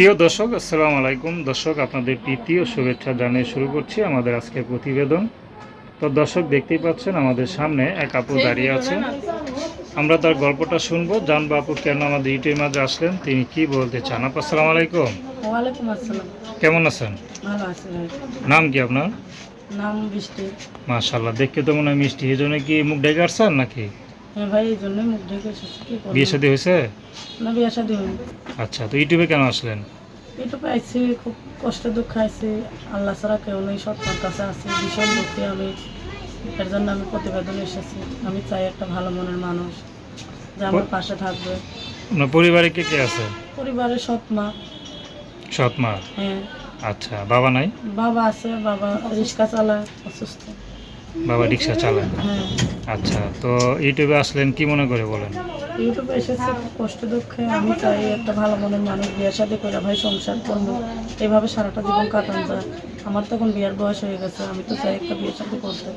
প্রিয় দর্শক আসসালামু আলাইকুম। দর্শক আপনাদের প্রীতি ও শুভেচ্ছা জানিয়ে শুরু করছি আমাদের আজকের প্রতিবেদন। তো দর্শক দেখতেই পাচ্ছেন আমাদের সামনে এক আপু দাঁড়িয়ে আছে আমরা তার গল্পটা শুনব। জানব আপু কেন আমাদের ইউটিউবের মাঝে আসলেন? তিনি কি বলতে চান? আপু আসসালামু আলাইকুম। কেমন আছেন? ভালো আছি নাম কি আপনার? নাম বৃষ্টি মাশাল্লাহ দেখতে তো মনে হয় মিষ্টি। এই জন্য কি মুখ ডেকে আসছেন নাকি? হ্যাঁ ভাই এই জন্যই মুখ ঢেকে এসেছি কি করব? বিয়ে শাদী হয়েছে? না বিয়ে শাদি হয়নি। আচ্ছা তো ইউটিউবে কেন আসলেন? এইটুকু আইছি খুব কষ্ট দুঃখ আইছি আল্লাহ ছাড়া কেউ নেই সত্তার কাছে আছি। ভীষণ দুঃখী আমি এর জন্য আমি প্রতিবেদন এসেছি। আমি চাই একটা ভালো মনের মানুষ যে আমার পাশে থাকবে। আপনার পরিবারে কে কে আছে? পরিবারের সৎ মা। সৎ মা? হ্যাঁ। আচ্ছা বাবা নাই? বাবা আছে বাবা রিক্সা চালায় অসুস্থ। বাবা রিক্সা হ্যাঁ আচ্ছা তো ইউটিউবে আসলেন কি মনে করে বলেন? ইউটিউবে এসেছে কষ্ট দুঃখে। আমি চাই একটা ভালো মনের মানুষ বিয়ের সাথে করে ভাই সংসার করব। এইভাবে সারাটা জীবন কাটান যায়। আমার তখন বিয়ের বয়স হয়ে গেছে আমি তো চাই একটা বিয়ের সাথে করতে।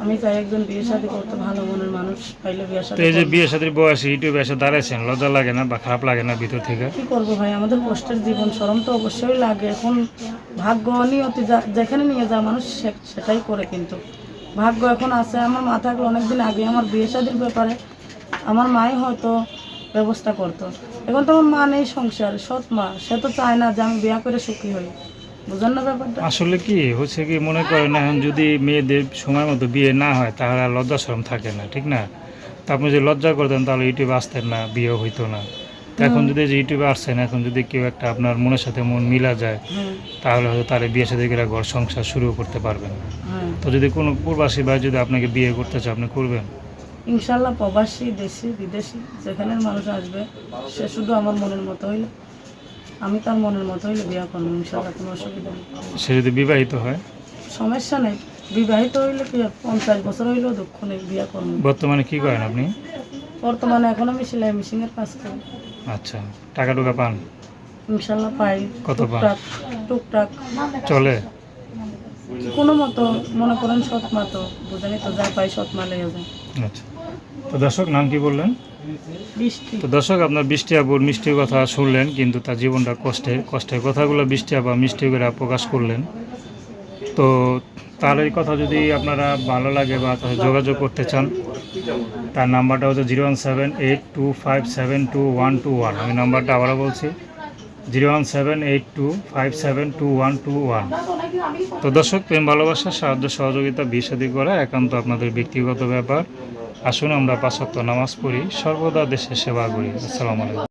আমি চাই একজন বিয়ের সাথে করতে ভালো মনের মানুষ পাইলে বিয়ের সাথে এই যে করব। বিয়ে সাথে বয়সে ইউটিউবে এসে দাঁড়াইছেন লজ্জা লাগে না বা খারাপ লাগে না ভিতর থেকে? কি করব ভাই? আমাদের কষ্টের জীবন শরম তো অবশ্যই লাগে। এখন ভাগ্য অনিয়তি যা- যেখানে নিয়ে যায় মানুষ সেটাই করে কিন্তু। ভাগ্য এখন আছে। আমার মা থাকলে অনেকদিন আগে আমার বিয়ে শাদির ব্যাপারে আমার মাই হয়তো ব্যবস্থা করতো। এখন তো আমার মা নেই সংসার, সৎ মা। সে তো চায় না যে আমি বিয়ে করে সুখী হই। বুঝেন না ব্যাপারটা? আসলে কি, হচ্ছে কি, মনে করেন এখন যদি মেয়েদের সময় মতো বিয়ে না হয়, তাহলে লজ্জা শরম থাকে না, ঠিক না? তা আপনি যদি লজ্জা করতেন, তাহলে ইউটিউবে আসতেন না, বিয়ে হইতো না। এখন যদি ইউটিউবে আসছেন এখন যদি কেউ একটা আপনার মনের সাথে মন মিলা যায় তাহলে হয়তো তার বিয়ে সাথে করে ঘর সংসার শুরু করতে পারবেন তো যদি কোনো প্রবাসী ভাই যদি আপনাকে বিয়ে করতে চায় আপনি করবেন? ইনশাল্লাহ প্রবাসী দেশি বিদেশি যেখানের মানুষ আসবে সে শুধু আমার মনের মতো হইলে। আমি তার মনের মতো হইলে বিয়ে করব ইনশাল্লাহ কোনো অসুবিধা নেই। সে যদি বিবাহিত হয়? সমস্যা নেই। বিবাহিত হইলে কি পঞ্চাশ বছর হইলেও দুঃখ নেই বিয়ে করব। বর্তমানে কি করেন আপনি? বর্তমানে এখন আমি সেলাই মেশিনের কাজ করি। আচ্ছা টাকা টুকা পান? ইনশাল্লাহ পাই। কত পান? টুকটাক চলে? কোনো মতো মনে করেন সৎ মা তো বুঝেনি তো যা পাই সৎ মা লেগে যায়। আচ্ছা। তো দর্শক নাম কি বললেন? তো দর্শক আপনার বৃষ্টি আবুর মিষ্টির কথা শুনলেন কিন্তু তার জীবনটা কষ্টে কষ্টের কথাগুলো বৃষ্টি আবা মিষ্টি করে প্রকাশ করলেন। তো তার এই কথা যদি আপনারা ভালো লাগে বা যোগাযোগ করতে চান, তার নাম্বারটা হচ্ছে zero one seven eight two five seven two one two one. আমি নাম্বারটা আবারও বলছি, zero one seven eight two five seven two one two one. তো দর্শক, প্রেম, ভালোবাসা, সাহায্য, সহযোগিতা, বিশাদি করা একান্ত আপনাদের ব্যক্তিগত ব্যাপার। আসুন আমরা পাঁচত্ব নামাজ পড়ি, সর্বদা দেশের সেবা করি। আসসালামু আলাইকুম।